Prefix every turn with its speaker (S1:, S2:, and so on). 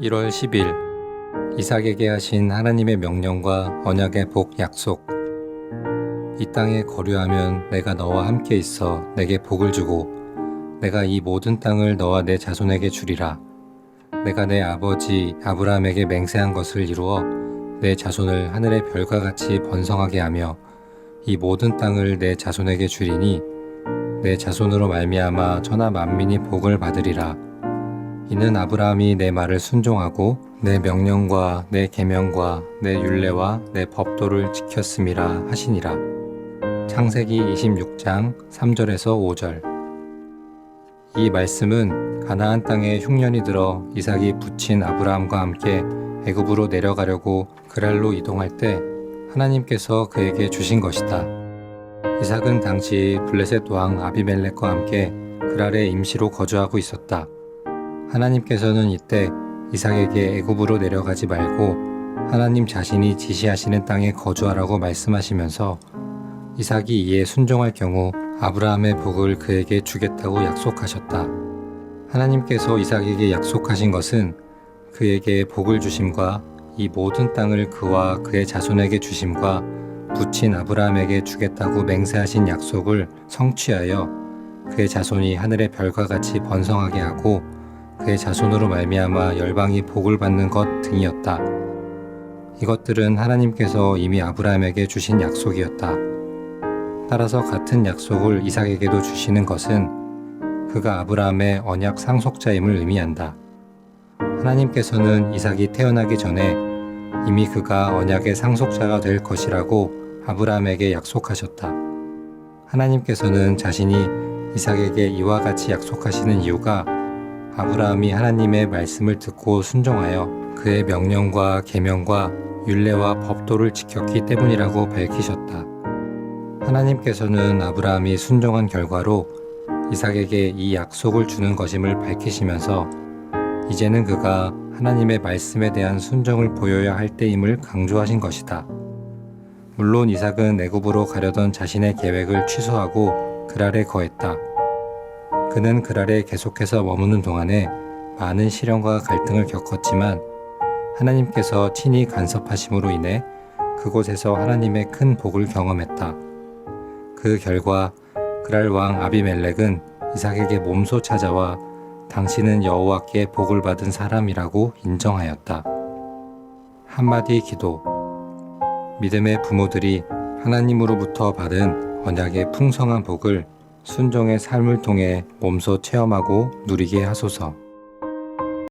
S1: 1월 10일 이삭에게 하신 하나님의 명령과 언약의 복 약속. 이 땅에 거류하면 내가 너와 함께 있어 내게 복을 주고 내가 이 모든 땅을 너와 내 자손에게 주리라. 내가 내 아버지 아브라함에게 맹세한 것을 이루어 내 자손을 하늘의 별과 같이 번성하게 하며 이 모든 땅을 내 자손에게 주리니 내 자손으로 말미암아 천하 만민이 복을 받으리라 이는 아브라함이 내 말을 순종하고 내 명령과 내 계명과 내 율례와 내 법도를 지켰음이라 하시니라. 창세기 26장 3절에서 5절. 이 말씀은 가나안 땅에 흉년이 들어 이삭이 붙인 아브라함과 함께 애굽으로 내려가려고 그랄로 이동할 때 하나님께서 그에게 주신 것이다. 이삭은 당시 블레셋 왕 아비멜렉과 함께 그랄에 임시로 거주하고 있었다. 하나님께서는 이때 이삭에게 애굽으로 내려가지 말고 하나님 자신이 지시하시는 땅에 거주하라고 말씀하시면서 이삭이 이에 순종할 경우 아브라함의 복을 그에게 주겠다고 약속하셨다. 하나님께서 이삭에게 약속하신 것은 그에게 복을 주심과 이 모든 땅을 그와 그의 자손에게 주심과 붙인 아브라함에게 주겠다고 맹세하신 약속을 성취하여 그의 자손이 하늘의 별과 같이 번성하게 하고 그의 자손으로 말미암아 열방이 복을 받는 것 등이었다. 이것들은 하나님께서 이미 아브라함에게 주신 약속이었다. 따라서 같은 약속을 이삭에게도 주시는 것은 그가 아브라함의 언약 상속자임을 의미한다. 하나님께서는 이삭이 태어나기 전에 이미 그가 언약의 상속자가 될 것이라고 아브라함에게 약속하셨다. 하나님께서는 자신이 이삭에게 이와 같이 약속하시는 이유가 아브라함이 하나님의 말씀을 듣고 순종하여 그의 명령과 계명과 율례와 법도를 지켰기 때문이라고 밝히셨다. 하나님께서는 아브라함이 순종한 결과로 이삭에게 이 약속을 주는 것임을 밝히시면서 이제는 그가 하나님의 말씀에 대한 순종을 보여야 할 때임을 강조하신 것이다. 물론 이삭은 애굽으로 가려던 자신의 계획을 취소하고 그랄에 거했다. 그는 그랄에 계속해서 머무는 동안에 많은 시련과 갈등을 겪었지만 하나님께서 친히 간섭하심으로 인해 그곳에서 하나님의 큰 복을 경험했다. 그 결과 그랄 왕 아비멜렉은 이삭에게 몸소 찾아와 당신은 여호와께 복을 받은 사람이라고 인정하였다. 한마디 기도 믿음의 부모들이 하나님으로부터 받은 언약의 풍성한 복을 순종의 삶을 통해 몸소 체험하고 누리게 하소서.